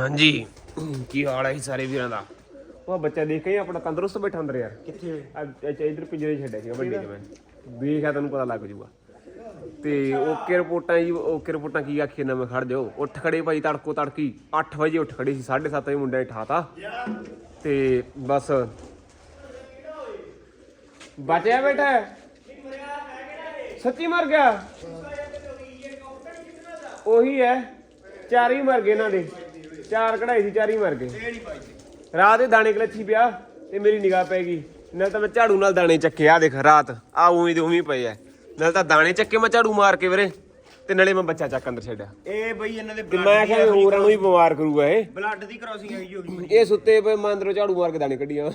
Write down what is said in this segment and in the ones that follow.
ਹਾਂਜੀ। ਕੀ ਹਾਲ ਹੈ ਜੀ ਸਾਰੇ ਵੀਰਾਂ ਦਾ? ਉਹ ਬੱਚਾ ਦੇਖ ਕੇ ਹੀ ਆਪਣਾ ਤੰਦਰੁਸਤ ਬੈਠਾ ਅੰਦਰ ਯਾਰ। ਕਿੱਥੇ? ਅੱਛਾ ਇਧਰ ਪਿੰਜਰੇ 'ਚ ਛੱਡਿਆ ਸੀ ਵੱਡੇ ਮੈਂ ਦੇਖਿਆ ਤੈਨੂੰ ਪਤਾ ਲੱਗ ਜੂਗਾ ਤੇ ਓਕੇ ਰਿਪੋਰਟਾਂ ਜੀ ਓਕੇ ਰਿਪੋਰਟਾਂ ਕੀ ਆਖੀ ਨਾ ਮੈਂ ਖੜ ਜਾਓ। ਉੱਠ ਖੜੇ ਭਾਈ ਤੜਕੋ ਤੜਕੀ। 8 ਵਜੇ ਉੱਠ ਖੜੇ ਸੀ 7:30 ਵਜੇ ਮੁੰਡਿਆਂ ਨੇ ਠਾਤਾ। ਤੇ ਬਸ। ਬਚਿਆ ਬੇਟਾ? ਸੱਚੀ ਮਰ ਗਿਆ? ਉਹੀ ਹੈ ਚਾਰ ਹੀ ਮਰ ਗਏ ਇਹਨਾਂ ਦੇ। ਚਾਰ ਕਢਾਈ ਸੀ ਚਾਰ ਹੀ ਮਰ ਗਏ। ਰਾਤ ਦੇ ਦਾਣੇ ਕਲੱਛੀ ਪਿਆ ਤੇ ਮੇਰੀ ਨਿਗਾਹ ਪੈ ਗਈ। ਨਾਲ ਤਾਂ ਮੈਂ ਝਾੜੂ ਨਾਲ ਦਾਣੇ ਚੱਕੇ ਆ ਦੇਖ ਰਾਤ ਆ ਉਵੇਂ ਦੇ ਉਵੇਂ ਪਏ ਆ। ਨਾਲ ਤਾਂ ਦਾਣੇ ਚੱਕੇ ਮੈਂ ਝਾੜੂ ਮਾਰ ਕੇ ਵੀਰੇ ਤੇ ਨਾਲੇ ਮੈਂ ਬੱਚਾ ਚੱਕ ਅੰਦਰ ਛੱਡਿਆ। ਇਹ ਬਈ ਇਹਨਾਂ ਦੇ ਤੇ ਮੈਂ ਕਿਹਾ ਵੀ ਹੋਰਾਂ ਨੂੰ ਵੀ ਬਿਮਾਰ ਕਰੂਗਾ ਇਹ। ਬਲੱਡ ਦੀ ਕ੍ਰਾਸਿੰਗ ਹੈਗੀ ਹੋ ਗਈ ਇਹ ਸੁੱਤੇ ਪਏ ਮੈਂ ਅੰਦਰੋਂ ਝਾੜੂ ਮਾਰ ਕੇ ਦਾਣੇ ਕੱਢੀਆਂ।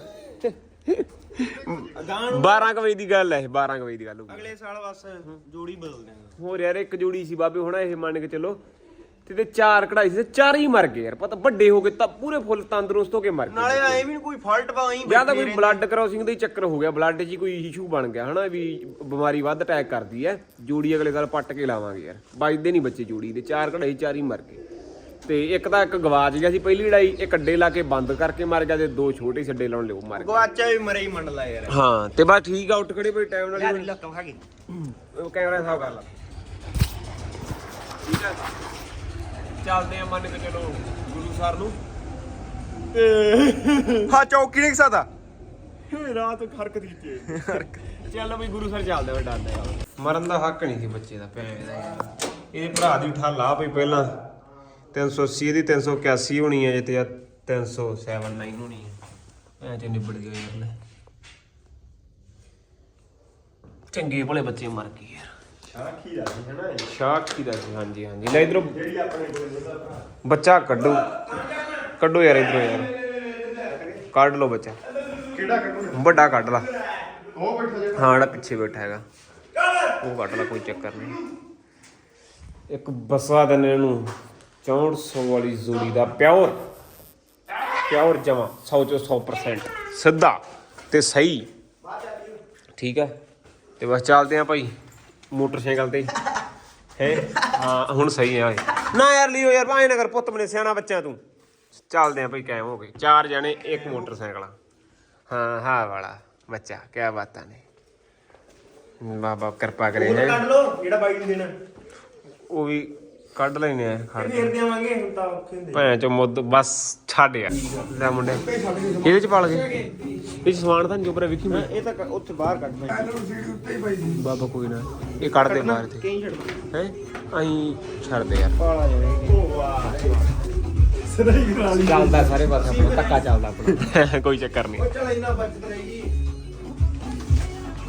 ਗਾਂ 12 ਕੁ ਵਜੇ ਦੀ ਗੱਲ ਹੈ ਇਹ 12 ਕੁ ਵਜੇ ਦੀ ਗੱਲ ਹੋਊਗੀ ਅਗਲੇ ਸਾਲ ਬਸ ਜੋੜੀ ਬਦਲ ਦੇਣਾ ਹੋਰ ਯਾਰ ਇੱਕ ਜੋੜੀ ਸੀ ਬਾਬੇ ਹੁਣ ਇਹ ਮੰਨ ਕੇ ਚੱਲੋ ਤੇ ਤੇ ਚਾਰ ਕਢਾਈ ਸੀ ਤੇ ਚਾਰ ਹੀ ਮਰ ਗਏ ਯਾਰ। ਪਤਾ ਵੱਡੇ ਹੋ ਗਏ ਤਾਂ ਪੂਰੇ ਫੁੱਲ ਤੰਦਰੁਸਤ ਹੋ ਕੇ ਮਰ ਗਏ। ਨਾਲੇ ਐ ਵੀ ਨੀ ਕੋਈ ਫਾਲਟ ਪਾਈ ਜਾਂ ਤਾਂ ਕੋਈ ਬਲੱਡ ਕ੍ਰਾਸਿੰਗ ਦਾ ਹੀ ਚੱਕਰ ਹੋ ਗਿਆ। ਬਲੱਡ 'ਚ ਹੀ ਕੋਈ ਇਸ਼ੂ ਬਣ ਗਿਆ ਹਨਾ ਵੀ ਬਿਮਾਰੀ ਵੱਧ ਅਟੈਕ ਕਰਦੀ ਹੈ ਜੋੜੀ ਅਗਲੇ ਸਾਲ ਪੱਟ ਕੇ ਲਾਵਾਂਗੇ ਯਾਰ। ਵੱਜਦੇ ਨਹੀਂ ਬੱਚੇ ਜੋੜੀ ਦੇ ਚਾਰ ਕਢਾਈ ਚਾਰ ਹੀ ਮਰ ਗਏ। ਤੇ ਇੱਕ ਤਾਂ ਇੱਕ ਗਵਾਚ ਗਿਆ ਸੀ ਪਹਿਲੀ ਲੜਾਈ ਇਹ ਕੱਡੇ ਲਾ ਕੇ ਬੰਦ ਕਰਕੇ ਮਰ ਗਿਆ ਤੇ ਦੋ ਛੋਟੇ ਛੱਡੇ ਲਾਉਣ ਲਿਓ ਮਰ ਗਏ। ਗਵਾਚਾ ਵੀ ਮਰੇ ਹੀ ਮੰਡ ਲਾ ਯਾਰ। ਹਾਂ ਤੇ ਬਸ ਠੀਕ ਆ ਉੱਠ ਖੜੇ ਬਈ ਟਾਈਮ ਨਾਲ ਲੱਕ ਖਾ ਗਈ ਉਹ ਕੈਮਰਾ ਸਾਫ਼ ਕਰ ਲਾ। ਠੀਕ ਹੈ ਚੱਲਦੇ ਆ ਮੰਨ ਕੇ ਚਲੋ ਗੁਰੂ ਸਰ ਨੂੰ। ਹਾਂ ਚੌਕੀ ਨਹੀਂ ਸਕਦਾ। ਰਾਤ ਹਰਕਤ ਕੀਤੀ ਚੱਲ ਵੀ ਗੁਰੂ ਸਰ ਚੱਲਦੇ ਵਾ ਡਰਦੇ ਆ। ਮਰਨ ਦਾ ਹੱਕ ਨਹੀਂ ਸੀ ਬੱਚੇ ਦਾ ਭੈਣ ਦਾ। ਯਾਰ ਇਹਦੇ ਭਰਾ ਦੀ ਠਾਲਾ ਪਈ ਪਹਿਲਾਂ। 380 ਦੀ 381 ਹੋਣੀ ਹੈ ਜਿੱਤੇ 379 ਹੋਣੀ ਹੈ ਐ ਤੇ ਨਿਬੜ ਗਿਆ ਯਾਰ ਲੈ। ਚੰਗੇ ਭਲੇ ਬੱਚੇ ਮਰ ਗਏ ਯਾਰ। ਸਾਖੀ ਦਾ ਹੈ ਨਾ ਸ਼ਾਕ ਕੀ ਦਾ ਸੀ ਹਾਂਜੀ ਹਾਂਜੀ। ਲੈ ਇਧਰੋਂ ਜਿਹੜੀ ਆਪਣੇ ਕੋਲ ਬੱਚਾ ਕੱਢੋ। ਕੱਢੋ ਯਾਰ ਇਧਰੋਂ ਯਾਰ। ਕੱਢ ਲਓ ਬੱਚਾ। ਕਿਹੜਾ ਕੱਢੂ? ਵੱਡਾ ਕੱਢ ਲਾ। ਉਹ ਬੈਠਾ ਜਿਹੜਾ ਹਾਂ ਜਿਹੜਾ ਪਿੱਛੇ ਬੈਠਾ ਹੈਗਾ। ਉਹ ਕੱਢ ਲਾ ਕੋਈ ਚੱਕਰ ਨਹੀਂ। ਇੱਕ ਬਸਵਾ ਦਿੰਨੇ ਇਹਨੂੰ। 6400 ਵਾਲੀ ਜ਼ੋੜੀ ਦਾ ਪਿਓਰ। ਪਿਓਰ ਜਮਾ 100 ਚੋਂ 100% ਸਿੱਧਾ ਤੇ ਸਹੀ। ਠੀਕ ਹੈ? ਤੇ ਬਸ ਚੱਲਦੇ ਆ ਭਾਈ। ਮੋਟਰਸਾਈਕਲ ਤੇ। ਹੈ? ਹਾਂ ਹੁਣ ਸਹੀ ਆ ਇਹ। ਨਾ ਯਾਰ ਲਿਓ ਯਾਰ ਭਾਵੇਂ ਨਗਰ ਪੁੱਤ ਮਨੇ ਸਿਆਣਾ ਬੱਚਾ ਤੂੰ। ਚੱਲਦੇ ਆ ਭਾਈ ਕਾਇਮ ਹੋ ਗਏ। ਚਾਰ ਜਣੇ ਇੱਕ ਮੋਟਰਸਾਈਕਲ। ਹਾਂ ਹਾਂ ਵਾਲਾ ਬੱਚਾ ਕੀ ਬਾਤਾਂ ਨੇ। ਬਾਬਾ ਕਿਰਪਾ ਕਰੇ ਹੈ। ਕੱਢ ਲੋ ਜਿਹੜਾ ਬਾਈ ਨੂੰ ਦੇਣਾ। ਉਹ ਵੀ ਕੱਢ ਲੈਨੇ ਆ ਖੜ ਫੇਰ ਦੇਵਾਂਗੇ ਹੁਣ ਤਾਂ ਔਖੇ ਹੁੰਦੇ ਭੈਣ ਚੋ ਮੁੱਦ ਬਸ ਛੱਡ ਯਾਰ। ਲੈ ਮੁੰਡੇ। ਇਹਦੇ ਚ ਪਾਲ ਗਏ ਇਹ 'ਚ ਸਮਾਨ ਤਾਂ ਜੋਬਰਾ ਵੇਖੀ ਮੈਂ। ਇਹ ਤਾਂ ਉੱਥੇ ਬਾਹਰ ਕੱਢ ਬਾਈ ਬਾਬਾ ਕੋਈ ਨਾ। ਇਹ ਕੱਢ ਦੇ ਬਾਹਰ ਤੇ। ਕਹੀਂ ਛੱਡ ਹੈ? ਅਹੀਂ ਛੱਡ ਦੇ ਯਾਰ। ਪਾਲਾ ਜਾਵੇ। ਉਹ ਵਾਹ। ਸਦਾਈ ਗਰਾਲੀ ਚੱਲਦਾ ਸਾਰੇ ਪਾਸੇ ਆਪਣਾ ਧੱਕਾ ਚੱਲਦਾ ਆਪਣਾ। ਕੋਈ ਚੱਕਰ ਨਹੀਂ। ਚਲ ਇੰਨਾ ਬਚਤ ਰਹੇਗੀ।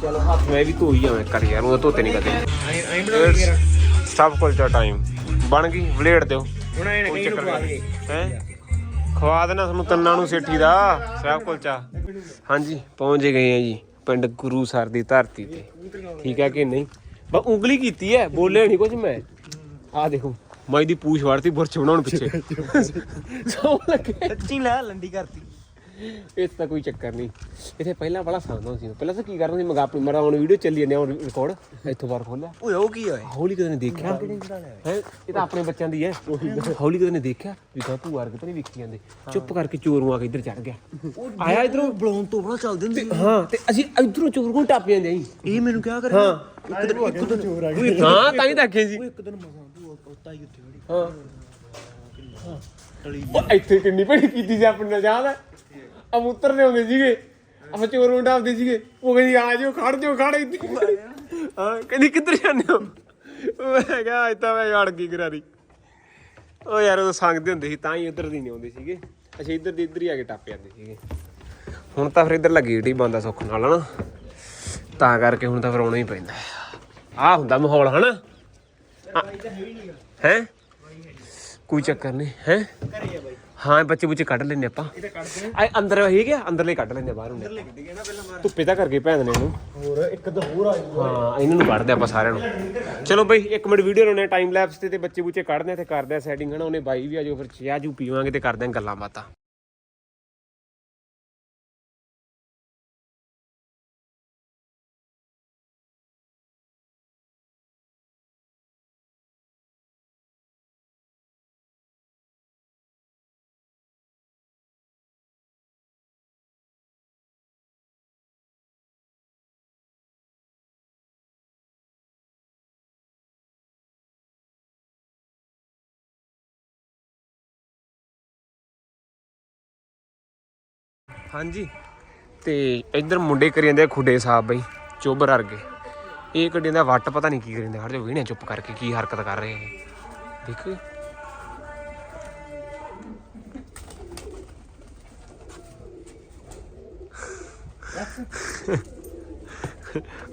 ਚਲੋ ਹੱਥ ਮੈਂ ਵੀ ਧੋਈ ਜਾਵੇਂ ਕਰ ਯਾਰ ਉਹ ਧੋਤੇ ਨਹੀਂ ਕਦੇ। ਸਭ ਦਾ ਟਾਈਮ ਬਣ ਗਈ ਵਲੇਟ ਦਿਓ। ਹੁਣ ਐਂ ਨੂੰ ਨਹੀਂ। ਦੇ ਹੈ? ਖਵਾ ਦੇਣਾ ਤੁਹਾਨੂੰ ਤੰਨਾਂ ਨੂੰ ਸੇਠੀ ਦਾ ਸਾਹਿਬ ਕੁਲਚਾ ਹਾਂਜੀ ਪਹੁੰਚ ਗਏ ਆ ਜੀ ਪਿੰਡ ਗੁਰੂ ਸਰ ਦੀ ਧਰਤੀ ਤੇ। ਠੀਕ ਹੈ ਕਿ ਨਹੀਂ? ਬਸ ਉਂਗਲੀ ਕੀਤੀ ਹੈ ਬੋਲਿਆ ਨਹੀਂ ਕੁਝ ਮੈਂ। ਆ ਦੇਖੋ ਮਾਈ ਦੀ ਪੂਛ ਵੜਤੀ ਬੁਰਚ ਬਣਾਉਣ ਪਿੱਛੇ। ਸੌ ਲੱਗੇ। ਸੱਚੀ ਲੈ ਲੰਡੀ ਕਰਤੀ। ਇਸ ਤਾਂ ਕੋਈ ਚੱਕਰ ਨਹੀਂ। ਇੱਥੇ ਪਹਿਲਾਂ ਬੜਾ ਸਾਂਦਾ ਸੀ। ਪਹਿਲਾਂ ਤਾਂ ਕੀ ਕਰਨਾ ਸੀ? ਮਗਾ ਆਪਣੀ ਮਰਾ ਹੁਣ ਵੀਡੀਓ ਚੱਲੀ ਜਾਂਦੇ ਹੁਣ ਰਿਕਾਰਡ ਇੱਥੋਂ ਬਾਹਰ ਖੋਲਿਆ। ਓਏ ਉਹ ਕੀ ਹੋਏ ਹੌਲੀ ਕਦੇ ਨੇ ਦੇਖਿਆ। ਹੈ? ਇਹ ਤਾਂ ਆਪਣੇ ਬੱਚਿਆਂ ਦੀ ਹੈ। ਹੌਲੀ ਕਦੇ ਨੇ ਦੇਖਿਆ। ਵੀ ਗਾਂ ਭੂਆ ਵਰਗੇ ਤਾਂ ਨਹੀਂ ਵੇਖੀ ਜਾਂਦੇ। ਚੁੱਪ ਕਰਕੇ ਚੋਰ ਨੂੰ ਆ ਕੇ ਇੱਧਰ ਚੜ ਗਿਆ। ਆਇਆ ਇਧਰੋਂ। ਬਲੌਨ ਤੋਂ ਬੜਾ ਚੱਲਦੇ ਹੁੰਦੇ ਤੇ ਹਾਂ ਤੇ ਅਸੀਂ ਇਧਰੋਂ ਚੋਰ ਕੋਲ ਟੱਪ ਜਾਂਦੇ ਆਂ ਇਹ ਮੈਨੂੰ ਕਿਹਾ ਕਰ ਹਾਂ। ਇੱਕ ਦਿਨ ਇੱਕ ਦਿਨ ਚੋਰ ਆ ਹਾਂ ਤਾਂ ਹੀ ਆਖਿਆ ਸੀ। ਇੱਕ ਦਿਨ ਮਸਾਂ ਤੂੰ ਉੱਤਾ ਹੀ ਉੱਥੇ ਖੜੀ। ਹਾਂ। ਟਲੀ ਉਹ ਇੱਥੇ ਕਿੰਨੀ ਭੜੀ ਕੀਤੀ ਸੀ ਆਪਣੇ ਨਾਲ ਯਾਦ ਹੈ ਅਮੂਤਰ ਨੇ ਆਉਂਦੇ ਸੀਗੇ। ਆਪਾਂ ਚੋਰ ਨੂੰ ਟੱਪਦੇ ਸੀਗੇ। ਉਹ ਕਹਿੰਦੀ, ਆ ਜਾਓ, ਖੜ ਜਾਓ, ਖੜ ਇੱਥੇ। ਹਾਂ, ਕਹਿੰਦੀ, ਕਿੱਧਰ ਜਾਂਦੇ ਹੋ? ਮੈਂ ਕਿਹਾ, ਅੱਜ ਤਾਂ ਮੈਂ ਅੜ ਗਈ ਗਰਾਰੀ ਉਹ ਯਾਰ ਉਹ ਸੰਗਦੇ ਹੁੰਦੇ ਸੀ, ਤਾਂ ਹੀ ਉਧਰ ਦੀ ਨਹੀਂ ਆਉਂਦੇ ਸੀਗੇ। ਅੱਛਾ, ਇੱਧਰ ਦੀ, ਇੱਧਰ ਹੀ ਆ ਕੇ ਟੱਪ ਜਾਂਦੇ ਸੀਗੇ। ਹੁਣ ਤਾਂ ਫਿਰ ਇੱਧਰ ਲੱਗੀ ਢੀ ਬੰਦਾ ਸੁੱਖ ਨਾਲ, ਹਨਾ? ਤਾਂ ਕਰਕੇ ਹੁਣ ਤਾਂ ਫਿਰ ਆਉਣਾ ਹੀ ਪੈਂਦਾ। ਆ ਹੁੰਦਾ ਮਾਹੌਲ, ਹਨਾ? ਹੈ? ਕੋਈ ਚੱਕਰ ਨਹੀਂ, ਹੈ? ਘਰੇ ਆ ਬਾਈ ਹਾਂ ਬੱਚੇ ਬੁੱਚੇ ਕੱਢ ਲੈਨੇ ਆਪਾਂ। ਇਹ ਤਾਂ ਕੱਢਦੇ ਆ। ਅੰਦਰ ਹੀ ਗਿਆ ਅੰਦਰਲੇ ਕੱਢ ਲੈਨੇ ਬਾਹਰ ਹੁੰਦੇ ਲਿਖਦੇ ਗਏ ਨਾ ਪਹਿਲਾਂ ਮਾਰ। ਧੁੱਪੇ ਤਾਂ ਕਰਕੇ ਭੈਣ ਨੇ ਇਹਨੂੰ। ਹੋਰ ਇੱਕ ਤਾਂ ਹੋਰ ਆ ਹਾਂ ਇਹਨਾਂ ਨੂੰ ਕੱਢਦੇ ਆਪਾਂ ਸਾਰਿਆਂ ਨੂੰ। ਚਲੋ ਬਈ ਇੱਕ ਮਿੰਟ ਵੀਡੀਓ ਲਾਉਣੇ ਟਾਈਮ ਲੈਪਸ ਤੇ ਤੇ ਬੱਚੇ ਬੁੱਚੇ ਕੱਢਦੇ ਤੇ ਕਰਦੇ ਆ ਸੈਟਿੰਗ ਹਨਾ ਉਹਨੇ ਬਾਈ ਵੀ ਆ ਜਾਓ ਫਿਰ ਚਾਹ ਜੂ ਪੀਵਾਂਗੇ ਤੇ ਕਰਦੇ ਆ ਗੱਲਾਂ ਬਾਤਾਂ। ਹਾਂਜੀ। ਤੇ ਇੱਧਰ ਮੁੰਡੇ ਕਰੀ ਜਾਂਦੇ ਆ ਖੁੱਡੇ ਸਾਹਿਬ ਬਈ ਚੋਬਰ ਵਰਗੇ। ਇਹ ਗੱਡੀਆਂ ਦਾ ਵੱਟ ਪਤਾ ਨਹੀਂ ਕੀ ਕਰੀ ਜਾਂਦੇ ਹਰ ਜੋ ਵੀਣੇ ਚੁੱਪ ਕਰਕੇ ਕੀ ਹਰਕਤ ਕਰ ਰਹੇ ਇਹ। ਦੇਖੋ।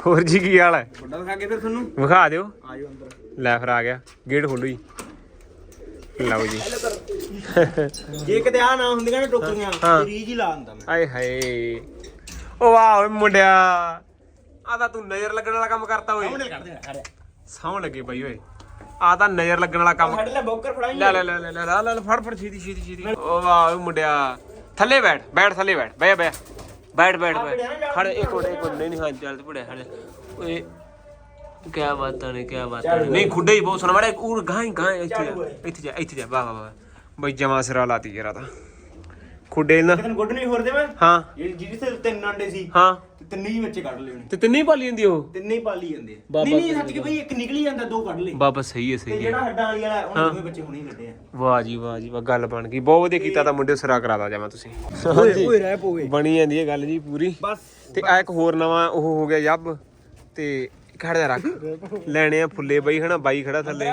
ਹੋਰ ਜੀ ਕੀ ਹਾਲ ਹੈ? ਵੱਡਾ ਦਿਖਾ ਕੇ ਫਿਰ ਤੁਹਾਨੂੰ? ਵਿਖਾ ਦਿਓ। ਆਜੋ ਅੰਦਰ। ਲੈ ਫਿਰ ਆ ਗਿਆ ਗੇਟ ਖੋਲੋ ਜੀ। ਲਓ ਜੀ। ਜੇ ਕਿਤੇ ਆ ਨਾ ਹੁੰਦੀਆਂ ਨਾ ਟੋਕਰੀਆਂ ਹਾਂ। ਰੀਜ ਹੀ ਲਾ ਦਿੰਦਾ ਮੈਂ। ਆਏ ਹਾਏ। ਓ ਵਾਹ ਓਏ ਮੁੰਡਿਆ। ਆ ਤਾਂ ਤੂੰ ਨਜ਼ਰ ਲੱਗਣ ਵਾਲਾ ਕੰਮ ਕਰਤਾ ਓਏ। ਕੱਢ ਦੇ ਖੜਿਆ ਸੌਂ ਲੱਗੇ ਬਾਈ ਓਏ। ਆ ਤਾਂ ਨਜ਼ਰ ਲੱਗਣ ਵਾਲਾ ਕੰਮ। ਸਾਡੇ ਲੈ ਬੋਕਰ ਫੜਾਈ ਲੈ ਲੈ ਲੈ ਲੈ ਲੈ ਲੈ ਲੈ ਫੜ ਫੜ ਛੇਤੀ ਛੇਤੀ ਛੇਤੀ। ਓ ਵਾਹ ਓਏ ਮੁੰਡਿਆ। ਥੱਲੇ ਬੈਠ ਬੈਠ ਥੱਲੇ ਬੈਠ। ਬੈ ਬੈ ਬੈਠ ਬੈਠ ਬੈਠ ਖੜ ਇੱਕ ਮਿੰਟ ਇੱਕ ਮਿੰਟ। ਨਹੀਂ ਨਹੀਂ ਹਾਂ ਚੱਲ ਤੇ ਪੜਿਆ ਖੜ ਓਏ ਕੀ ਬਾਤਾਂ ਨੇ ਕੀ ਬਾਤਾਂ ਨੇ। ਨਹੀਂ ਖੁੱਡੇ ਹੀ ਬਹੁਤ ਸੋਹਣਾ। ਮਾੜਾ ਉਹ ਗਾਂ ਹੀ ਗਾਂ ਇੱਥੇ ਜਾ ਇੱਥੇ ਜਾ ਇੱਥੇ ਜਾ। ਵਾਹ ਵਾਹ ਵਾਹ। ਬਈ ਜਮਾ ਸਿਰਾ ਲਾਤੀ ਜਰਾ ਤਾਂ। ਖੁੱਡੇ ਨਾ। ਤੈਨੂੰ ਗੁੱਡ ਨਹੀਂ ਹੋਰ ਦੇ ਮੈਂ ਹਾਂ। ਜਿਹੜੀ ਜਿਹੜੀ ਤੇ ਤਿੰਨ ਆਂਡੇ ਸੀ ਹਾਂ। ਤੇ ਤਿੰਨੇ ਹੀ ਬੱਚੇ ਕੱਢ ਲਏ ਉਹਨੇ। ਤੇ ਤਿੰਨੇ ਹੀ ਪਾਲੀ ਜਾਂਦੀ ਉਹ? ਤਿੰਨੇ ਹੀ ਪਾਲੀ ਜਾਂਦੇ ਆ। ਨਹੀਂ ਨਹੀਂ ਸੱਚ ਕੇ ਬਈ ਇੱਕ ਨਿਕਲੀ ਜਾਂਦਾ ਦੋ ਕੱਢ ਲਏ। ਬਾਬਾ ਸਹੀ ਹੈ ਤੇ ਸਹੀ ਹੈ। ਜਿਹੜਾ ਹੱਡਾਂ ਵਾਲੀ ਵਾਲਾ ਉਹਨੇ ਦੋਵੇਂ ਬੱਚੇ ਹੁਣੇ ਹੀ ਕੱਢੇ ਆ। ਵਾਹ ਜੀ ਵਾਹ ਜੀ ਵਾਹ ਗੱਲ ਬਣ ਗਈ। ਬਹੁਤ ਵਧੀਆ ਕੀਤਾ ਤਾਂ ਮੁੰਡੇ ਸਿਰਾ ਕਰਾਦਾ ਜਾਵਾਂ ਤੁਸੀਂ। ਓਏ ਰਹਿ ਪੋਏ। ਬਣੀ ਜਾਂਦੀ ਹੈ ਗੱਲ ਜੀ ਪੂਰੀ। ਬਸ। ਤੇ ਆ ਇੱਕ ਹੋਰ ਨਵਾਂ ਉਹ ਹੋ ਗਿਆ ਯੱਬ ਤੇ ਖੜ ਜਾ ਰੱਖ। ਲੈਣੇ ਆ ਫੁੱਲੇ ਬਈ ਹਨਾ? ਬਾਈ ਖੜਾ ਥੱਲੇ।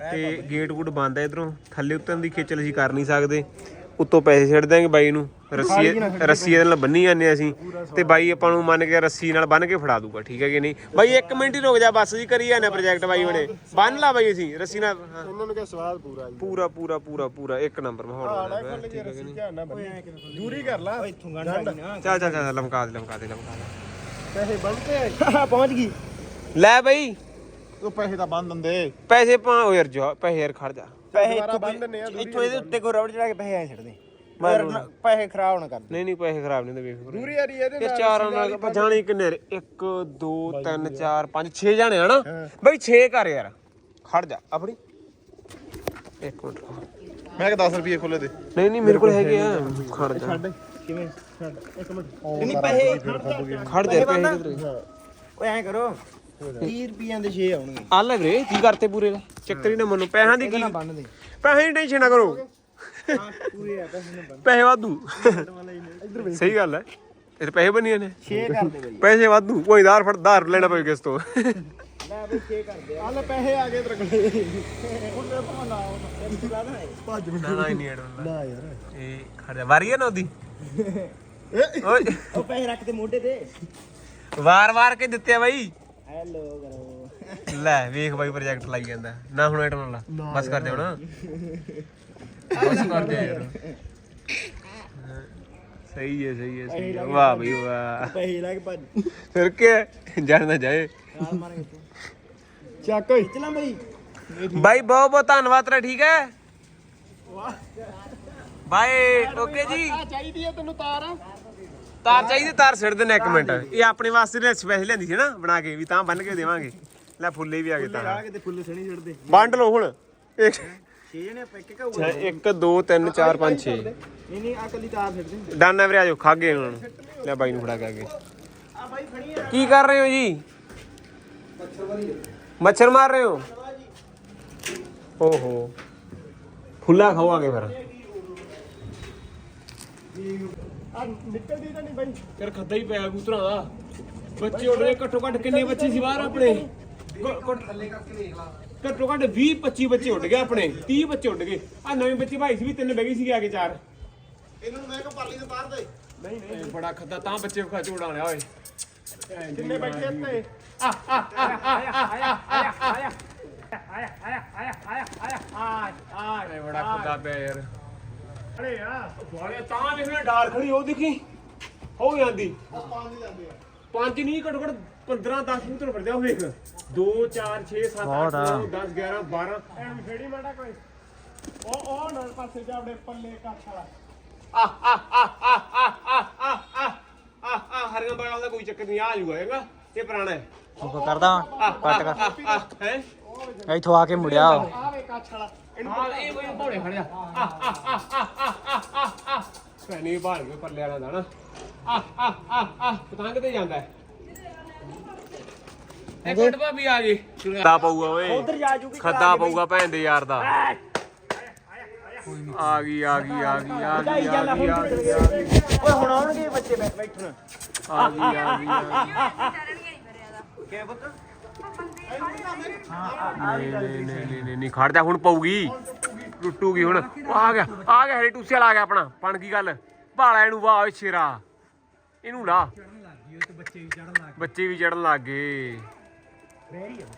ਤੇ ਗੇਟ ਗੂਟ ਬੰਦ ਹੈ ਇਧਰੋਂ। ਥੱਲੇ ਉਤਰਨ ਦੀ ਖੇਚਲ ਅਸੀਂ ਕਰ ਨਹੀਂ ਸਕਦੇ। ਉੱਤੋਂ ਪੈਸੇ ਛੱਡ ਦਾਂਗੇ ਬਾਈ ਨੂੰ। ਰੱਸੀ ਰੱਸੀ ਇਹਦੇ ਨਾਲ ਬੰਨੀ ਜਾਂਦੇ ਅਸੀਂ। ਤੇ ਬਾਈ ਆਪਾਂ ਨੂੰ ਮੰਨ ਕੇ ਰੱਸੀ ਨਾਲ ਬੰਨ ਕੇ ਫੜਾ ਦੂਗਾ ਠੀਕ ਹੈ ਕਿ ਨਹੀਂ? ਬਾਈ 1 ਮਿੰਟ ਹੀ ਰੁਕ ਜਾ ਬਸ ਜੀ ਕਰੀ ਜਾਂਦੇ ਪ੍ਰੋਜੈਕਟ ਬਾਈ ਬਣੇ ਬੰਨ ਲਾ ਬਾਈ ਅਸੀਂ ਰੱਸੀ ਨਾਲ। ਹਾਂ। ਇਹਨਾਂ ਨੂੰ ਕਿਹਾ ਸਵਾਦ ਪੂਰਾ ਜੀ। ਪੂਰਾ ਪੂਰਾ ਪੂਰਾ ਪੂਰਾ। ਇੱਕ ਨੰਬਰ ਮਾਹੌਲ ਠੀਕ ਹੈ ਕਿ ਨਹੀਂ? ਧਿਆਨ ਨਾਲ ਬੰਨੀ। ਦੂਰੀ ਕਰ ਲਾ। ਇੱਥੋਂ ਗੰਢ ਚੱਲ ਚੱਲ ਚੱਲ ਲਮਕਾ ਦੇ ਲਮਕਾ ਦੇ। ਲਮਕਾ ਦੇ ਪੈਸੇ ਬੰਨਤੇ ਪਹੁੰਚ ਗਈ। ਲੈ ਬਈ। ਉਹ ਪੈਸੇ ਤਾਂ ਬੰਨ ਦਿੰਦੇ ਪੈਸੇ ਪਾ ਓ ਯਾਰ ਜਾ ਪੈਸੇ ਯਾਰ ਖੜ ਜਾ। ਪੈਸੇ ਦੁਬਾਰਾ ਇੱਥੋਂ ਬੰਨ ਆ, ਇੱਥੋਂ ਇਹਦੇ ਉੱਤੇ ਕੋਈ ਰਬੜ ਚੜਾ ਕੇ ਪੈਸੇ ਐ ਛੱਡ ਦੇ ਯਾਰ ਨਾ- ਪੈਸੇ ਖਰਾਬ ਨਾ ਕਰ। ਨਹੀਂ ਨਹੀਂ ਪੈਸੇ ਖਰਾਬ ਨਹੀਂ ਹੁੰਦੇ ਵੇਖ ਦੂਰੀ ਯਾਰੀ ਇਹਦੇ ਇਹ ਨਾਲ ਚਾਰਾਂ ਨਾਲ ਆਪਾਂ ਜਾਣੇ ਕਿੰਨੇ 1 2 3 4 5 6 ਜਾਣੇ ਹਨਾ? ਬਈ 6 ਕਰ ਯਾਰ। ਖੜ ਜਾ ਆਪਣੀ। ਇੱਕ ਮਿੰਟ ਮੈਂ ਕਿ 10 ਰੁਪਏ ਖੋਲੇ ਦੇ। ਨਹੀਂ ਨਹੀਂ ਮੇਰੇ ਕੋਲ ਹੈਗੇ ਆ। ਖੜ ਜਾ। ਕਿਵੇਂ? ਛੱਡ। ਇੱਕ ਮਿੰਟ। ਨਹੀਂ ਪੈਸੇ ਖੜ ਜਾ। ਪੈਸੇ ਕਿਧਰ ਓਏ ਐ ਕਰੋ। 30 ਰੁਪਈਆਂ ਦੇ 6 ਆਉਣਗੇ। ਆ ਲੈ ਵੀਰੇ ਕੀ ਕਰਤੇ ਪੂਰੇ? ਦਾ ਚੱਕਰ ਹੀ ਨਾ ਮੰਨੋ ਪੈਸਿਆਂ ਦੀ ਕੀ ਨਾ ਬੰਨ ਦੇ। ਪੈਸੇ ਦੀ ਟੈਨਸ਼ਨ ਨਾ ਕਰੋ। ਹਾਂ ਪੂਰੇ ਆ ਪੈਸੇ ਨਾ ਬੰਨ ਪੈਸੇ ਵਾਧੂ। ਸਹੀ ਗੱਲ ਹੈ। ਇਹ ਤਾਂ ਪੈਸੇ ਬਣੀਆਂ ਨੇ। 6 ਕਰ ਦੇ ਬਈ। ਪੈਸੇ ਵਾਧੂ। ਕੋਈ ਧਾਰ ਫੜ ਧਾਰ ਲੈਣਾ ਪਵੇ ਕਿਸ ਤੋਂ। ਲੈ ਬਈ 6 ਕਰ ਦੇ। ਆ ਲੈ ਪੈਸੇ ਆ ਗਏ ਤੇਰੇ ਕੋਲ। ਉਹਨੇ ਭਾਣਾ ਭੱਜ ਨਾ ਨਾ ਨਹੀਂ ਐਡਵਨ ਨਾ ਯਾਰ। ਇਹ ਖੜ ਵਾਰੀ ਹੈ ਨਾ ਉਹਦੀ? ਓਏ ਉਹ ਪੈਸੇ ਰੱਖ ਤੇ ਮੋਢੇ ਤੇ। ਵਾਰ ਵਾਰ ਕੇ ਦਿੱਤੇ ਬਾਈ। ਹੈਲੋ ਕਰੋ। ਲੈ ਵੇਖ ਬਾਈ ਪ੍ਰੋਜੈਕਟ ਲਾਈ ਜਾਂਦਾ। ਨਾ ਹੁਣ ਐਟਮ ਲਾ। ਬਸ ਕਰ ਦੇ ਹੁਣ। ਬਸ ਕਰ ਦੇ। ਯਾਰ ਸਹੀ ਹੈ ਸਹੀ ਹੈ ਸਹੀ ਹੈ। ਵਾਹ ਬਈ ਵਾਹ। ਪੈਸੇ ਲੈ ਕੇ ਭੱਜ। ਫਿਰ ਕੀ ਜਾਣਦਾ ਜਾਏ। ਨਾਲ ਮਾਰਾਂਗੇ ਚੱਕ ਓਏ। ਚਲਾਂ ਬਈ। ਬਾਈ ਬਹੁਤ ਬਹੁਤ ਧੰਨਵਾਦ ਤੇਰਾ ਠੀਕ ਹੈ? ਬਾਈ ਓਕੇ ਜੀ। ਚਾਹੀਦੀ ਹੈ ਤੈਨੂੰ ਤਾਰ। ਤਾਰ ਚਾਹੀਦੀ ਤਾਰ ਸਿੱਟ ਦੇਣਾ ਇੱਕ ਮਿੰਟ। ਇਹ ਆਪਣੇ ਵਾਸਤੇ ਨੇ ਸਪੈਸ਼ਲ ਲੈਂਦੀ ਸੀ ਨਾ ਬਣਾ ਕੇ ਵੀ ਤਾਂ ਬੰਨ ਕੇ ਦੇਵਾਂਗੇ। ਲੈ ਫੁੱਲੇ ਵੀ ਆ ਗਏ ਤਾਂ। ਆ ਕੇ ਤੇ ਫੁੱਲ ਸਣੀ ਛੱਡਦੇ ਵੰਡ ਲਓ ਹੁਣ। ਇੱਕ 6 ਜਣੇ ਆਪਾਂ ਇੱਕ ਕਹੂਗਾ 1 2 3 4 5 6 ਨਹੀਂ ਨਹੀਂ ਆ ਕੱਲੀ ਤਾਰ ਛੱਡ ਦੇ ਡਨ ਹੈ ਵੀਰੇ ਆਜੋ ਖਾ ਗਏ ਉਹਨਾਂ ਨੂੰ ਲੈ ਬਾਈ ਨੂੰ ਫੜਾ ਕੇ ਆ ਗਏ। ਆ ਬਾਈ ਫੜੀ ਆ। ਕੀ ਕਰ ਰਹੇ ਹੋ ਜੀ? ਮੱਛਰ ਮਾਰ ਰਹੇ ਹੋ? ਓਹੋ। ਫੁੱਲਾ ਖਾਵਾਂਗੇ ਫਿਰ। ਆ ਨਿਕਲਦੀ ਤਾਂ ਨਹੀਂ ਬਾਈ ਫਿਰ ਖੱਦਾ ਹੀ ਪਿਆ ਕੂਤਰਾਂ ਦਾ ਬੱਚੇ ਉੱਡ ਗਏ ਘੱਟੋ ਘੱਟ ਕਿੰਨੇ ਬੱਚੇ ਸੀ ਬਾਹਰ ਆਪਣੇ ਘੱਟੋ ਘੱਟ 20 25 ਬੱਚੇ ਉੱਡ ਗਏ ਆਪਣੇ 30 ਬੱਚੇ ਉੱਡ ਗਏ ਆ ਨਵੇਂ ਬੱਚੇ ਭਾਈ ਸੀ ਵੀ ਤਿੰਨ ਬਹਿ ਗਏ ਸੀਗੇ ਆ ਕੇ ਚਾਰ ਇਹਨਾਂ ਨੂੰ ਮੈਂ ਕਿਹਾ ਤੇ ਤਾਰ ਦੇ ਨਹੀਂ ਨਹੀਂ ਬੜਾ ਖੱਦਾ ਤਾਂ ਬੱਚੇ ਖਾ ਝੋੜਾ ਲਿਆ ਓਏ ਕਿੰਨੇ ਬੈਠੇ ਇੱਥੇ ਆਏ ਬੜਾ ਖੱਦਾ ਪਿਆ ਯਾਰ ਅਰੇ ਆ ਵਾਲੇ ਤਾਂ ਵੇਖਣਾ ਡਾਲ ਖੜੀ ਉਹ ਦੇਖੀ ਹੋ ਜਾਂਦੀ ਪਾਣੀ ਜਾਂਦੇ ਆ ਪੰਜ ਨਹੀਂ ਘੱਟੋ ਘੱਟ 15 10 ਕਬੂਤਰ ਫਿਰਦੇ ਆ ਉਹ ਵੇਖ 2 4 6 7 8 9 10 11 12 ਐਂ ਫੇੜੀ ਮਾੜਾ ਕੋਈ ਉਹ ਉਹ ਨਾਲ ਪਾਸੇ ਜਾ ਆਪਣੇ ਪੱਲੇ ਕੱਖ ਵਾਲਾ ਆ ਆ ਆ ਆ ਆ ਆ ਆ ਆ ਆ ਆ ਹਰੀਆਂ ਬਾਲਾਂ ਦਾ ਕੋਈ ਚੱਕਰ ਨਹੀਂ ਆ ਜੂਗਾ ਹੈਗਾ ਇਹ ਪੁਰਾਣਾ ਹੈ ਉਹ ਕਰਦਾ ਕੱਟ ਕਰ ਹੈ ਆ ਕੇ ਆ ਕੇ ਪਰਲੇ ਆ ਖੱਦਾ ਪਊਗਾ ਭੈਣ ਦੇ ਯਾਰ ਦਾ। ਆ ਗਈ ਆ ਗਈ ਆ ਗਈ ਆ ਗਈ ਆ ਗਈ ਆ ਗਈ ਆ ਗਈ। ਓਏ ਹੁਣ ਆਉਣਗੇ ਬੱਚੇ ਬੈਠਣ। ਆ ਗਈ ਆ ਗਈ ਆ ਗਈ। ਕਿਆ ਪੁੱਤ? ਨਹੀਂ ਨਹੀਂ ਨਹੀਂ ਨਹੀਂ, ਨਹੀਂ ਖੜ ਜਾ ਹੁਣ ਪਊਗੀ ਟੁੱਟੂਗੀ ਹੁਣ ਉਹ ਆ ਗਿਆ ਆ ਗਿਆ ਹਰੇ ਟੂਸੇ ਵਾਲਾ ਆ ਗਿਆ ਆਪਣਾ ਬਣ ਗਈ ਗੱਲ ਭਾਲਾ ਇਹਨੂੰ ਵਾਹ ਓਏ ਸ਼ੇਰਾ ਇਹਨੂੰ ਲਾ ਬੱਚੇ ਵੀ ਚੜਨ ਲੱਗ ਗਏ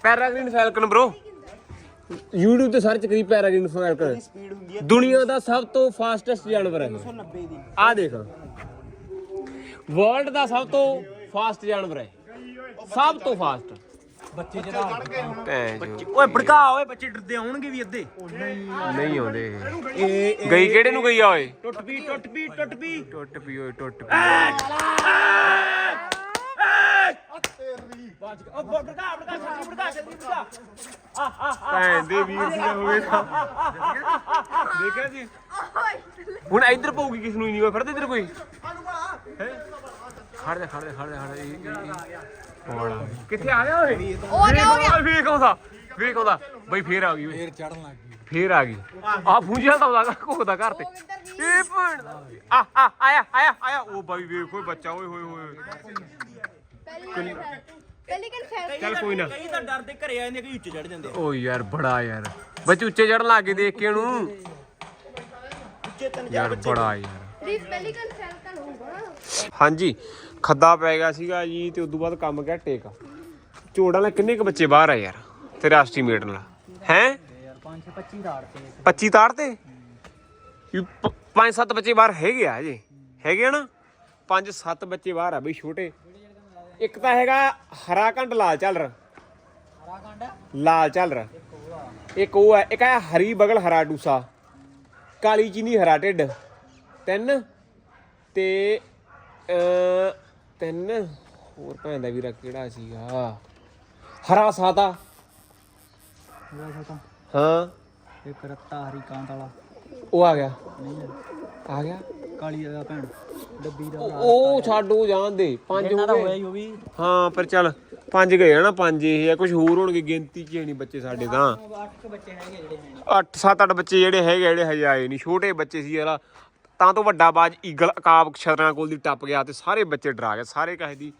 ਪੈਰਾਗ੍ਰੀਨ ਫੈਲਕਨ ਬ్రో YouTube ਤੇ ਸਰਚ ਕਰੀ ਪੈਰਾਗ੍ਰੀਨ ਫੈਲਕਨ ਦੁਨੀਆ ਦਾ ਸਭ ਤੋਂ ਫਾਸਟੈਸਟ ਜਾਨਵਰ ਹੈ 190 ਦੀ ਆ ਦੇਖ ਵਰਲਡ ਦਾ ਸਭ ਤੋਂ ਫਾਸਟ ਜਾਨਵਰ ਹੈ ਸਭ ਤੋਂ ਫਾਸਟ ਬੱਚੇ ਜਿਹੜਾ ਬੱਚੇ ਓਏ ਭੜਕਾ ਓਏ ਬੱਚੇ ਡਰਦੇ ਆਉਣਗੇ ਵੀ ਅੱਧੇ। ਨਹੀਂ ਆਉਂਦੇ। ਇਹ ਗਈ ਕਿਹੜੇ ਨੂੰ ਗਈ ਆ ਓਏ? ਟੁੱਟ ਪੀ ਟੁੱਟ ਪੀ ਟੁੱਟ ਪੀ ਟੁੱਟ ਪਈ ਓਏ ਟੁੱਟ ਬਾਜ ਓ ਭੜਕਾ ਭੜਕਾ ਛੱਡੀ ਭੜਕਾ ਛੱਡੀ ਭੜਕਾ ਭੈਣ ਦੇ ਵੀਰ ਜੀ ਹੋ ਗਏ ਤਾਂ। ਦੇਖਿਆ ਜੀ ਹੁਣ ਇੱਧਰ ਪਊਗੀ ਕਿਸ ਨੂੰ ਹੀ ਨਹੀਂ ਹੋਇਆ ਫਿਰਦੇ ਇੱਧਰ ਕੋਈ? ਖੜ ਜਾ ਖੜ ਜਾ ਖੜ ਜਾ ਖੜ ਜਾ। ਕਿੱਥੇ ਆ ਗਿਆ ਓਏ? ਹੋ ਗਿਆ, ਹੋ ਗਿਆ। ਵੇਖ ਆਉਂਦਾ ਵੇਖ ਆਉਂਦਾ। ਬਈ ਫੇਰ ਆ ਗਈ ਫੇਰ ਚੜਨ ਲੱਗ ਗਈ। ਫੇਰ ਆ ਗਈ। ਆ ਫੂੰਜਿਆ ਤਾਂ ਉਹਦਾ ਘੁੱਕਦਾ ਘਰ ਤੇ। ਇਹ ਭੈਣ ਦਾ। ਆ ਆ ਆਇਆ ਆਇਆ ਆਇਆ। ਉਹ ਬਾਈ ਵੇਖ ਓਏ ਬੱਚਾ ਓਏ ਹੋਏ ਹੋਏ। ਪਹਿਲੀ ਪਹਿਲੀ ਕਨਫੈਸ ਚੱਲ ਕੋਈ ਨਾ ਕਈ ਤਾਂ ਡਰਦੇ ਘਰੇ ਆ ਜਾਂਦੇ ਕਈ ਉੱਚੇ ਚੜ ਜਾਂਦੇ ਆ। ਓ ਯਾਰ ਬੜਾ ਯਾਰ। ਬੱਚੇ ਉੱਚੇ ਚੜਨ ਲੱਗ ਗਏ ਦੇਖ ਕੇ ਉਹਨੂੰ। ਉੱਚੇ ਤਿੰਨ ਯਾਰ ਬੱਚੇ ਬੜਾ ਯਾਰ। ਪਹਿਲੀ ਕਨਫੈਸ ਤਾਂ ਹੋਊਗਾ। ਹਾਂਜੀ। ਖੱਦਾ ਪੈ ਗਿਆ ਸੀਗਾ ਜੀ ਤੇ ਉਦੋਂ ਬਾਅਦ ਕੰਮ ਗਿਆ ਟੇਕ। ਝੋੜਾਂ ਨਾਲ ਕਿੰਨੇ ਕ ਬੱਚੇ ਬਾਹਰ ਆ ਯਾਰ ਤੇਰਾ ਐਸਟੀਮੇਟ ਨਾਲ? ਹੈ? ਯਾਰ 5 25 ਦਾੜ ਤੇ? 25 ਤਾੜ ਤੇ ਵੀ ਪ- ਪੰਜ ਸੱਤ ਬੱਚੇ ਬਾਹਰ ਹੈਗੇ ਆ ਹਜੇ। ਹੈਗੇ ਆ ਨਾ? ਪੰਜ ਸੱਤ ਬੱਚੇ ਬਾਹਰ ਆ ਬਈ ਛੋਟੇ। ਇੱਕ ਤਾਂ ਹੈਗਾ ਹਰਾ ਕੰਡ, ਲਾਲ ਚੱਲ ਹਰਾ ਕੰਡ ਲਾਲ ਚੱਲ ਇੱਕ ਉਹ ਹੈ ਇੱਕ ਹੈ ਹਰੀ ਬਗਲ, ਹਰਾ ਡੂਸਾ। ਕਾਲੀ ਚੀਨੀ, ਹਰਾ ਢਿੱਡ। ਤਿੰਨ ਤੇ ਤਿੰਨ। ਹੋਰ ਭੈਣ ਦਾ ਵੀਰਾ ਕਿਹੜਾ ਸੀਗਾ? ਹਰਾ ਸਾਦਾ। ਹਾਂ। ਇੱਕ ਰੱਤਾ ਹਰੀ ਕਾਂਤ ਵਾਲਾ। ਉਹ ਆ ਗਿਆ। ਨਹੀਂ ਆ। ਗਿਆ? ਕਾਲੀ ਦਾ ਭੈਣ। ਡੱਬੀ ਦਾ ਉਹ ਛੱਡ ਜਾਣ ਦੇ। ਪੰਜ ਇਹਨਾਂ ਹੋ ਹੋਇਆ ਗਏ ਹੀ ਉਹ ਵੀ। ਹਾਂ ਪਰ ਚੱਲ ਪੰਜ ਗਏ ਆ ਨਾ ਪੰਜ ਇਹ ਆ। ਕੁਝ ਹੋਰ ਹੋਣਗੇ ਗਿਣਤੀ ਚ ਨਹੀਂ ਬੱਚੇ ਸਾਡੇ ਤਾਂ। 8 ਬੱਚੇ ਹੈਗੇ ਜਿਹੜੇ ਹੈ 8 7 8 ਬੱਚੇ ਜਿਹੜੇ ਹੈਗੇ ਜਿਹੜੇ ਹਜੇ ਆਏ ਨਹੀਂ। ਛੋਟੇ ਬੱਚੇ ਸੀ ਯਾਰ ਤਾਂ ਤੋਂ ਵੱਡਾ ਬਾਜ ਈਗਲ ਅਕਾਬ ਸ਼ਤਰਾਂ ਕੋਲ ਦੀ ਟੱਪ ਗਿਆ ਤੇ ਸਾਰੇ ਬੱਚੇ ਡਰਾ ਗਏ, ਸਾਰੇ ਕਹੇ ਦੀ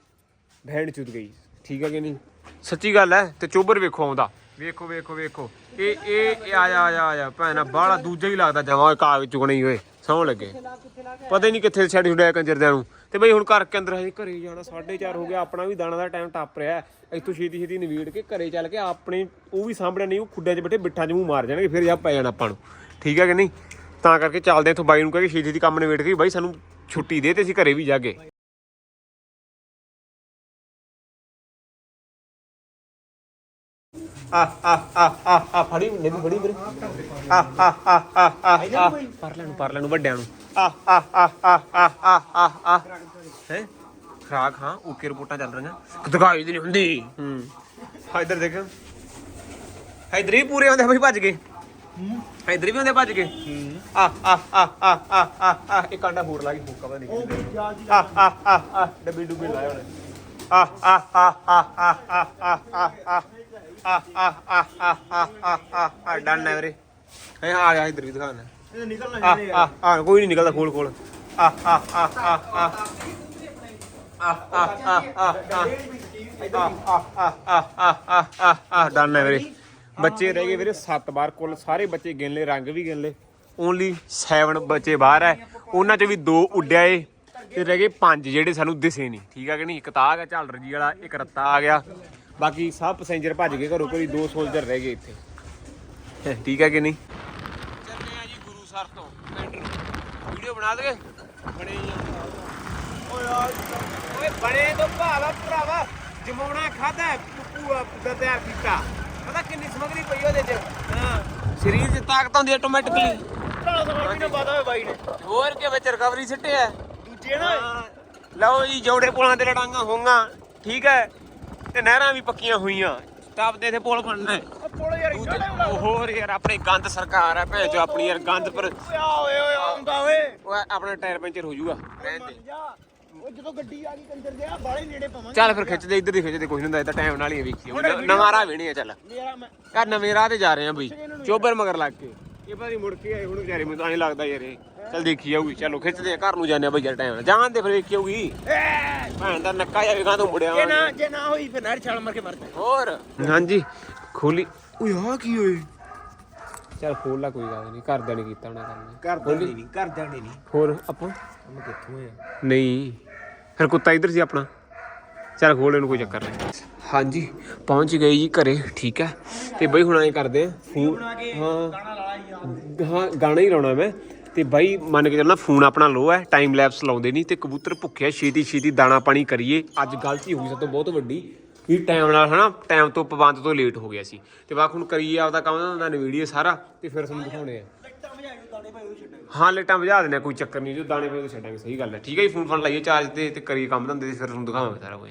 ਭੈਣ ਚੁੱਤ ਗਈ, ਠੀਕ ਹੈ ਕਿ ਨਹੀਂ? ਸੱਚੀ ਗੱਲ ਹੈ ਤੇ ਚੋਬਰ ਵੇਖੋ ਆਉਂਦਾ। ਵੇਖੋ ਵੇਖੋ ਵੇਖੋ। ਇਹ ਇਹ ਆਇਆ ਆਇਆ ਆਇਆ, ਭੈਣਾ ਬਾਹਲਾ ਦੂਜਾ ਹੀ ਲੱਗਦਾ ਜਮਾ ਕਾਗ ਚੁਗਣੇ ਹੀ ਹੋਏ ਸੌਂ ਲੱਗੇ। ਪਤਾ ਹੀ ਨਹੀਂ ਕਿੱਥੇ ਛੱਡ ਛੁੜਿਆ ਕੰਜਰਦਿਆਂ ਨੂੰ। ਤੇ ਬਈ ਹੁਣ ਘਰ ਕੇ ਅੰਦਰ ਹਜੇ ਘਰੇ ਜਾਣਾ 4:30 ਹੋ ਗਿਆ, ਆਪਣਾ ਵੀ ਦਾਣਾ ਦਾ ਟਾਈਮ ਟੱਪ ਰਿਹਾ ਇੱਥੋਂ ਛੇਤੀ ਛੇਤੀ ਨਵੀੜ ਕੇ ਘਰੇ ਚੱਲ ਕੇ ਆਪਣੇ, ਉਹ ਵੀ ਸਾਹਮਣੇ ਨਹੀਂ, ਉਹ ਖੁੱਡਿਆਂ 'ਚ ਬੈਠੇ ਬਿੱਠਾਂ 'ਚ ਮੂੰਹ ਮਾਰ ਜਾਣਗੇ, ਫਿਰ ਜਾ ਪੈ ਜਾਣਾ ਆਪਾਂ ਨੂੰ। ਠੀਕ ਹੈ ਕਿ ਨਹੀਂ? ਤਾਂ ਕਰਕੇ ਚੱਲਦੇ ਇੱਥੋਂ ਬਾਈ ਨੂੰ ਕਹਿ ਕੇ ਛੇਤੀ ਛੇਤੀ ਕੰਮ ਨਵੇੜ ਕੇ ਬਾਈ ਸਾਨੂੰ ਛੁੱਟੀ ਦੇ ਤੇ ਅਸੀਂ ਘਰੇ ਵੀ ਜਾਗੇ ਆ ਆ ਆ ਆ ਆ ਫੜੀ ਨੇ ਵੀ ਫੜੀ ਵੀਰੇ ਆ ਆ ਆ ਆ ਆ ਆ ਪਰ ਲੈਣ ਪਰ ਲੈਣ ਵੱਡਿਆਂ ਨੂੰ ਆ ਆ ਆ ਆ ਆ ਆ ਆ ਆ ਹੈ ਖਰਾਕ ਹਾਂ ਓਕੇ ਰਿਪੋਰਟਾਂ ਚੱਲ ਰਹੀਆਂ ਦਿਖਾਈ ਦੀ ਨਹੀਂ ਹੁੰਦੀ ਹੂੰ ਹਾਂ ਇੱਧਰ ਦੇਖ ਇੱਧਰ ਹੀ ਪੂਰੇ ਹੁੰਦੇ ਬਈ ਭੱਜ ਗਏ ਇੱਧਰ ਵੀ ਹੁੰਦੇ ਭੱਜ ਗਏ ਆ ਆ ਆ ਆ ਆ ਆ ਆ ਇੱਕ ਆਂਡਾ ਹੋਰ ਲਾ ਕੇ ਫੂਕਾ ਪਤਾ ਨਹੀਂ ਆ ਆ ਆ ਆ ਡੱਬੀ ਡੁੱਬੀ ਲਾਇਆ ਉਹਨੇ ਆ ਆ ਆ ਆ ਆ ਆ ਆ ਆ ਆ ਆ ਆ ਆ ਆ ਆ ਆ ਆ ਆ ਡਨ ਹੈ ਵੀਰੇ ਇਹ ਆ ਜਾ ਇੱਧਰ ਵੀ ਦਿਖਾਣਾ ਇਹ ਨਿਕਲਣਾ ਆ ਜਿਹੜੇ ਆ ਆ ਕੋਈ ਨਹੀਂ ਨਿਕਲਦਾ ਖੋਲ ਖੋਲ ਆ ਆ ਆ ਆ ਆ ਆ ਆ ਆ ਆ ਆ ਆ ਆ ਆ ਡਨ ਹੈ ਵੀਰੇ ਬੱਚੇ ਰਹਿ ਗਏ ਵੀਰੇ 7 ਬਾਰ ਕੁੱਲ ਸਾਰੇ ਬੱਚੇ ਗਿਣ ਲਏ, ਰੰਗ ਵੀ ਗਿਣ ਲਏ। ਓਨਲੀ 7 ਬੱਚੇ ਬਾਹਰ ਹੈ ਉਹਨਾਂ ਚ ਵੀ ਦੋ ਉੱਡਿਆ ਏ, ਤੇ ਰਹਿ ਗਏ ਪੰਜ ਜਿਹੜੇ ਸਾਨੂੰ ਦਿਸੇ ਨਹੀਂ ਠੀਕ ਆ ਕਿ ਨਹੀਂ? ਇੱਕ ਤਾਂ ਆ ਗਿਆ ਝਾਲਰ ਜੀ ਵਾਲਾ, ਇੱਕ ਰੱਤਾ ਆ ਗਿਆ। ਬਾਕੀ ਸਭ ਪੈਸੇਂਜਰ ਭੱਜ ਗਏ ਘਰੋਂ, ਕੋਈ ਦੋ ਸੋਲਜਰ ਰਹਿ ਗਏ ਇੱਥੇ। ਠੀਕ ਹੈ ਕਿ ਨਹੀਂ? ਚੱਲੇ ਆ ਜੀ ਗੁਰੂ ਸਰ ਤੋਂ। ਵੀਡੀਓ ਬਣਾ ਦਗੇ ਬਣੇ ਓਏ ਬਣੇ ਤੋਂ ਭਾਵਾ ਭਰਾਵਾ। ਜਮਾਉਣਾ ਖਾਦਾ ਪੂਆ ਤਿਆਰ ਕੀਤਾ। ਪਤਾ ਕਿੰਨੀ ਸਮਗਰੀ ਪਈ ਉਹਦੇ ਚ। ਹਾਂ। ਸਰੀਰ 'ਚ ਤਾਕਤ ਆਉਂਦੀ ਆਟੋਮੈਟਿਕਲੀ ਮੈਨੂੰ ਪਤਾ ਹੋਵੇ ਬਾਈ ਨੇ। ਹੋਰ ਕੇ ਵਿੱਚ ਰਿਕਵਰੀ ਸਿੱਟਿਆ ਦੂਜੇ ਨਾ। ਲਓ ਜੀ ਜੋੜੇ ਪੁਲਾਂ ਤੇ ਲੜਾਂਗਾ ਹੋਊਗਾ। ਠੀਕ ਹੈ ਤੇ ਨਹਿਰਾਂ ਵੀ ਪੱਕੀਆਂ ਹੋਈਆਂ। ਸਟਾਪ ਦੇ ਇੱਥੇ ਪੁਲ ਬਣਨਾ। ਹੈ ਪੁਲ ਯਾਰ ਹੋਰ ਯਾਰ ਆਪਣੇ ਗੰਦ ਸਰਕਾਰ ਹੈ ਭੈਣ ਚੋ ਆਪਣੀ ਯਾਰ ਗੰਦ ਪਰ ਓਏ ਓਏ ਆਉਂਦਾ ਓਏ। ਉਹ ਆਪਣਾ ਟਾਇਰ ਪੈਂਚਰ ਹੋ ਜਾਊਗਾ ਰਹਿਣ ਦੇ ਜਾ। ਉਹ ਜਦੋਂ ਗੱਡੀ ਆ ਗਈ ਕੰਜਰ ਦੇ ਆ ਬਾਲੇ ਨੇੜੇ ਪਵਾਂਗੇ। ਚੱਲ ਫਿਰ ਖਿੱਚਦੇ ਇੱਧਰ ਦੀ ਖਿੱਚਦੇ ਕੁਝ ਨਹੀਂ ਹੁੰਦਾ ਇਹ ਤਾਂ ਟਾਈਮ ਨਾਲ ਹੀ ਵੇਖੀ। ਨਵਾਂ ਰਾਹ ਵੇਣੇ ਆ ਚੱਲ। ਮੇਰਾ ਮੈਂ ਯਾਰ ਨਵੇਂ ਰਾਹ ਤੇ ਜਾ ਰਹੇ ਆ ਬਈ ਚੋਬਰ ਮਗਰ ਲੱਗ ਕੇ। ਇਹ ਨਹੀਂ ਮੁੜ ਕੇ ਆਏ ਹੁਣ ਵਿਚਾਰੇ ਮੈਨੂੰ ਤਾਂ ਐਂ ਲੱਗਦਾ ਯਾਰ ਇਹ। ਚੱਲ ਦੇਖੀ ਜਾਊਗੀ ਚਲੋ ਖਿੱਚਦੇ ਆ ਘਰ ਨੂੰ ਜਾਂਦੇ ਆ ਬਈ ਯਾਰ ਟਾਈਮ ਜਾਣ ਦੇ ਫਿਰ ਵੇਖੀ ਜਾਊਗੀ। ਭੈਣ ਦਾ ਨੱਕਾ ਜਾਵੇਗਾ ਤੂੰ ਮੁੜਿਆ ਜੇ ਨਾ ਜੇ ਨਾ ਹੋਈ ਫਿਰ ਨਹਿਰ ਛਾਲ ਮਾਰ ਕੇ ਮਰ ਜਾ। ਹੋਰ? ਹਾਂਜੀ ਖੋਲੀ। ਓਏ ਆ ਕੀ ਓਏ? ਚੱਲ ਖੋਲ ਲਾ ਕੋਈ ਗੱਲ ਨਹੀਂ ਘਰਦਿਆਂ ਨੇ ਕੀਤਾ ਹੋਣਾ ਕੰਮ। ਘਰ ਦਾ ਨਹੀਂ ਘਰ ਦਾ ਨਹੀਂ। ਹੋਰ ਆਪਾਂ? ਕਿੱਥੋਂ ਆ? ਨਹੀਂ। ਫਿਰ ਕੁੱਤਾ ਇੱਧਰ ਸੀ ਆਪਣਾ। ਚੱਲ ਖੋਲ ਇਹਨੂੰ ਕੋਈ ਚੱਕਰ ਨਹੀਂ। ਹਾਂਜੀ, ਪਹੁੰਚ ਗਏ ਜੀ ਘਰੇ, ਠੀਕ ਹੈ। ਤੇ ਬਈ ਹੁਣ ਐਂ ਕਰਦੇ ਆ, ਫੋਨ ਹਾਂ ਹਾਂ, ਗਾਣਾ ਹੀ ਲਾਉਣਾ ਮੈਂ। ਤੇ ਬਾਈ ਮੰਨ ਕੇ ਚੱਲਣਾ ਫੋਨ ਆਪਣਾ ਲੋ ਹੈ ਟਾਈਮ ਲੈਪਸ ਲਾਉਂਦੇ ਨਹੀਂ, ਤੇ ਕਬੂਤਰ ਭੁੱਖਿਆ, ਛੇਤੀ ਛੇਤੀ ਦਾਣਾ ਪਾਣੀ ਕਰੀਏ। ਅੱਜ ਗਲਤੀ ਹੋ ਗਈ ਸਭ ਤੋਂ ਬਹੁਤ ਵੱਡੀ, ਵੀ ਟਾਈਮ ਨਾਲ ਹਨਾ ਟਾਈਮ ਤੋਂ ਪਾਬੰਦ ਤੋਂ ਲੇਟ ਹੋ ਗਿਆ ਸੀ। ਤੇ ਬਾਕ ਹੁਣ ਕਰੀਏ ਆਪਦਾ ਕੰਮ ਦਾ ਵੀਡੀਓ ਸਾਰਾ, ਤੇ ਫਿਰ ਤੁਹਾਨੂੰ ਦਿਖਾਉਣੇ ਆ। ਹਾਂ, ਲੇਟਾਂ ਵਜਾ ਦਿੰਦੇ ਕੋਈ ਚੱਕਰ ਨਹੀਂ, ਜੋ ਦਾਣੇ ਪਏ ਉਹ ਛੱਡਾਂਗੇ, ਸਹੀ ਗੱਲ ਹੈ ਠੀਕ ਹੈ ਜੀ, ਫੋਨ ਫੋਨ ਲਾਈਏ, ਚਾਰਜ ਤੇ ਤੇ ਕਰੀਏ ਕੰਮ ਧੰਦੇ ਤੇ ਫਿਰ ਤੁਹਾਨੂੰ ਦਿਖਾਵਾਂਗੇ ਸਾਰਾ ਕੁਝ।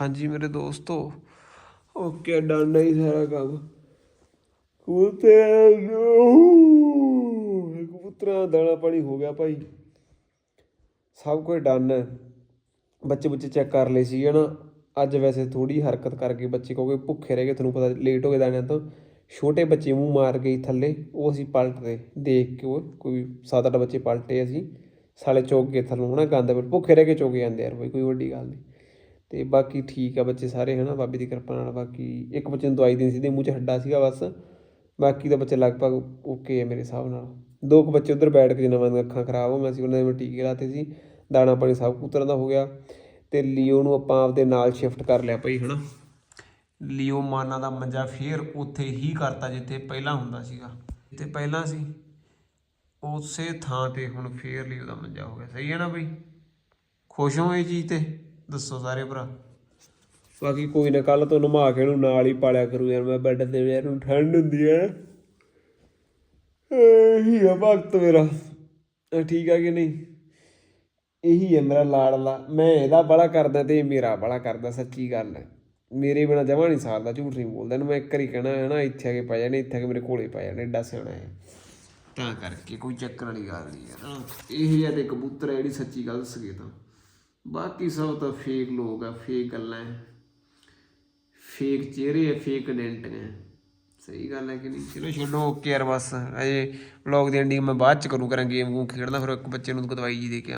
ਹਾਂਜੀ ਮੇਰੇ ਦੋਸਤੋ। ਓਕੇ ਡਨ ਹੀ ਸਾਰਾ ਕੰਮ। ਕਬੂਤਰ ਨੂੰ। ਕਬੂਤਰਾਂ ਦਾਣਾ ਪਾਣੀ ਹੋ ਗਿਆ ਭਾਈ। ਸਭ ਕੁਝ ਡਨ ਹੈ। ਬੱਚੇ ਬੱਚੇ ਚੈੱਕ ਕਰ ਲਏ ਸੀ ਨਾ ਅੱਜ ਵੈਸੇ ਥੋੜੀ ਹਰਕਤ ਕਰਕੇ ਬੱਚੇ, ਕਿਉਂਕਿ ਭੁੱਖੇ ਰਹਿ ਗਏ, ਤੁਹਾਨੂੰ ਪਤਾ ਲੇਟ ਹੋ ਗਏ ਦਾਣਿਆਂ ਤੋਂ। ਛੋਟੇ ਬੱਚੇ ਮੂੰਹ ਮਾਰ ਗਏ ਥੱਲੇ, ਉਹ ਅਸੀਂ ਪਲਟਦੇ। ਦੇਖ ਕੇ ਉਹ ਕੋਈ ਸੱਤ ਅੱਠ ਬੱਚੇ ਪਲਟੇ ਅਸੀਂ। ਸਾਲੇ ਚੋਕ ਗਏ ਥੱਲੋਂ, ਹਨਾ, ਗੰਦ। ਪਰ ਭੁੱਖੇ ਰਹਿ ਕੇ ਚੋਕੇ ਜਾਂਦੇ ਯਾਰ ਬਈ, ਕੋਈ ਵੱਡੀ ਗੱਲ ਨਹੀਂ। ਤੇ ਬਾਕੀ ਠੀਕ ਆ ਬੱਚੇ ਸਾਰੇ, ਹਨਾ? ਬਾਬੇ ਦੀ ਕਿਰਪਾ ਨਾਲ ਬਾਕੀ ਇੱਕ ਬੱਚੇ ਨੂੰ ਦਵਾਈ ਦੇਣੀ ਸੀ ਤੇ ਮੂੰਹ 'ਚ ਹੱਡਾ ਸੀਗਾ ਬਸ। ਬਾਕੀ ਤਾਂ ਬੱਚੇ ਲਗਭਗ ਓਕੇ ਆ ਮੇਰੇ ਹਿਸਾਬ ਨਾਲ। ਦੋ ਕੁ ਬੱਚੇ ਉਧਰ ਬੈਠ ਕੇ ਜਿਨ੍ਹਾਂ ਦੀਆਂ ਅੱਖਾਂ ਖਰਾਬ ਹੋ ਗਈਆਂ ਸੀ, ਉਹਨਾਂ ਦੇ ਮੈਂ ਟੀਕੇ ਲਾਤੇ ਸੀ। ਦਾਣਾ ਪਾਣੀ ਸਭ ਕਬੂਤਰਾਂ ਦਾ ਹੋ ਗਿਆ ਤੇ ਲਿਓ ਨੂੰ ਆਪਾਂ ਆਪਦੇ ਨਾਲ ਸ਼ਿਫਟ ਕਰ ਲਿਆ ਭਾਈ, ਹਨਾ? ਲਿਓ ਮਾਨਾ ਦਾ ਮੰਜਾ ਫੇਰ ਉੱਥੇ ਹੀ ਕਰਤਾ ਜਿੱਥੇ ਪਹਿਲਾਂ ਹੁੰਦਾ ਸੀਗਾ। ਜਿੱਥੇ ਪਹਿਲਾਂ ਸੀ, ਉਸੇ ਥਾਂ ਤੇ ਹੁਣ ਫੇਰ ਲਿਓ ਦਾ ਮੰਜਾ ਹੋ ਗਿਆ। ਸਹੀ ਹੈ ਨਾ ਬਈ ਖੁਸ਼ ਹੋ ਇਹ ਚੀਜ਼ ਤੇ? ਦੱਸੋ ਸਾਰੇ ਭਰਾ। ਬਾਕੀ ਕੋਈ ਨਾ ਕੱਲ ਤੋਂ ਨਮਾ ਕੇ ਇਹਨੂੰ ਨਾਲ ਹੀ ਪਾਲਿਆ ਕਰੂ ਯਾਰ, ਮੈਂ ਬੈੱਡ ਤੇ ਯਾਰ ਨੂੰ ਠੰਡ ਹੁੰਦੀ ਹੈ। ਇਹੀ ਆ ਭਗਤ ਮੇਰਾ। ਠੀਕ ਆ ਕਿ ਨਹੀਂ? ਇਹੀ ਹੈ ਮੇਰਾ ਲਾੜਲਾ ਮੈਂ ਇਹਦਾ ਬੜਾ ਕਰਦਾ ਤੇ ਇਹ ਮੇਰਾ ਬੜਾ ਕਰਦਾ, ਸੱਚੀ ਗੱਲ ਹੈ। ਮੇਰੇ ਬਿਨਾ ਜਮਾ ਨਹੀਂ ਸਾਰਦਾ, ਝੂਠ ਨਹੀਂ ਬੋਲਦਾ। ਇਹਨੂੰ ਮੈਂ ਇੱਕ ਵਾਰੀ ਕਹਿਣਾ ਹੈ ਨਾ, ਇੱਥੇ ਆ ਕੇ ਪੈ ਜਾਣੇ, ਇੱਥੇ ਆ ਕੇ ਮੇਰੇ ਕੋਲੇ ਪੈ ਜਾਣੇ ਐਡਾ ਸਿਆਣਾ ਹੈ। ਤਾਂ ਕਰਕੇ ਕੋਈ ਚੱਕਰ ਵਾਲੀ ਗੱਲ ਨਹੀਂ ਯਾਰ ਇਹ ਜਿਹਾ ਤੇ ਕਬੂਤਰ ਹੈ ਜਿਹੜੀ ਸੱਚੀ ਗੱਲ ਦੱਸਗੇ ਤਾਂ। ਬਾਕੀ ਸਭ ਤਾਂ ਫੇਕ ਲੋਕ ਆ ਫੇਕ ਗੱਲਾਂ ਹੈ ਫੇਕ ਚਿਹਰੇ ਆ ਫੇਕ ਡੈਂਟ ਹੈ ਸਹੀ ਗੱਲ ਹੈ ਕਿ ਨਹੀਂ? ਚਲੋ ਛੱਡੋ ਓਕੇ ਯਾਰ ਬਸ। ਅਜੇ ਵਲੌਗ ਦੀ ਐਂਡਿੰਗ ਮੈਂ ਬਾਅਦ ਚ ਕਰੂੰ ਕਰਾਂ ਗੇਮ ਗੂਮ ਖੇਡਦਾ ਫਿਰ ਇੱਕ ਬੱਚੇ ਨੂੰ ਦਵਾਈ ਜੀ ਦੇ ਕੇ